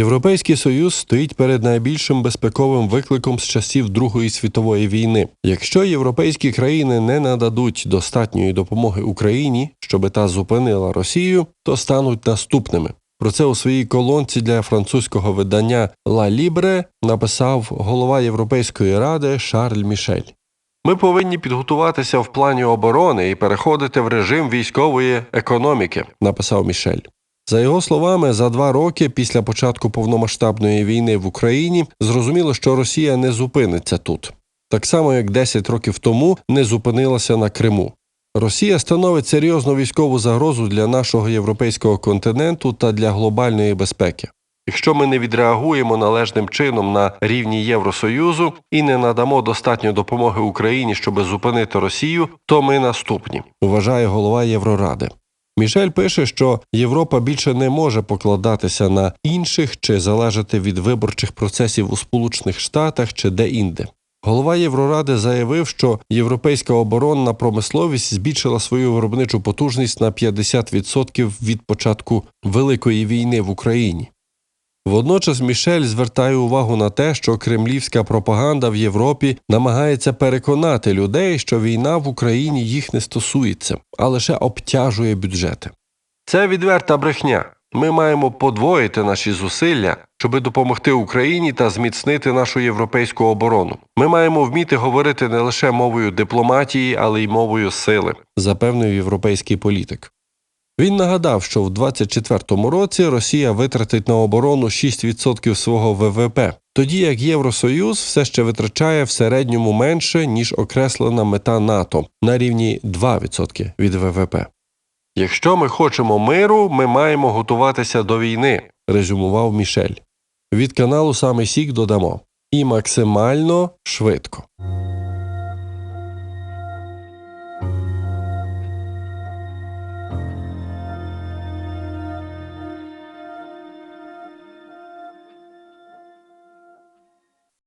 Європейський союз стоїть перед найбільшим безпековим викликом з часів Другої світової війни. Якщо європейські країни не нададуть достатньої допомоги Україні, щоби та зупинила Росію, то стануть наступними. Про це у своїй колонці для французького видання «Ла Лібре» написав голова Європейської ради Шарль Мішель. Ми повинні підготуватися в плані оборони і переходити в режим військової економіки, написав Мішель. За його словами, за два роки після початку повномасштабної війни в Україні зрозуміло, що Росія не зупиниться тут, так само як 10 років тому не зупинилася на Криму. Росія становить серйозну військову загрозу для нашого європейського континенту та для глобальної безпеки. Якщо ми не відреагуємо належним чином на рівні Євросоюзу і не надамо достатньо допомоги Україні, щоб зупинити Росію, то ми наступні, вважає голова Євроради. Мішель пише, що Європа більше не може покладатися на інших чи залежати від виборчих процесів у Сполучених Штатах чи де-інде. Голова Євроради заявив, що європейська оборонна промисловість збільшила свою виробничу потужність на 50% від початку Великої війни в Україні. Водночас Мішель звертає увагу на те, що кремлівська пропаганда в Європі намагається переконати людей, що війна в Україні їх не стосується, а лише обтяжує бюджети. Це відверта брехня. Ми маємо подвоїти наші зусилля, щоб допомогти Україні та зміцнити нашу європейську оборону. Ми маємо вміти говорити не лише мовою дипломатії, але й мовою сили, запевнив європейський політик. Він нагадав, що в 2024 році Росія витратить на оборону 6% свого ВВП, тоді як Євросоюз все ще витрачає в середньому менше ніж окреслена мета НАТО на рівні 2% від ВВП. Якщо ми хочемо миру, ми маємо готуватися до війни, резюмував Мішель. Від каналу Саме Сік додамо і максимально швидко.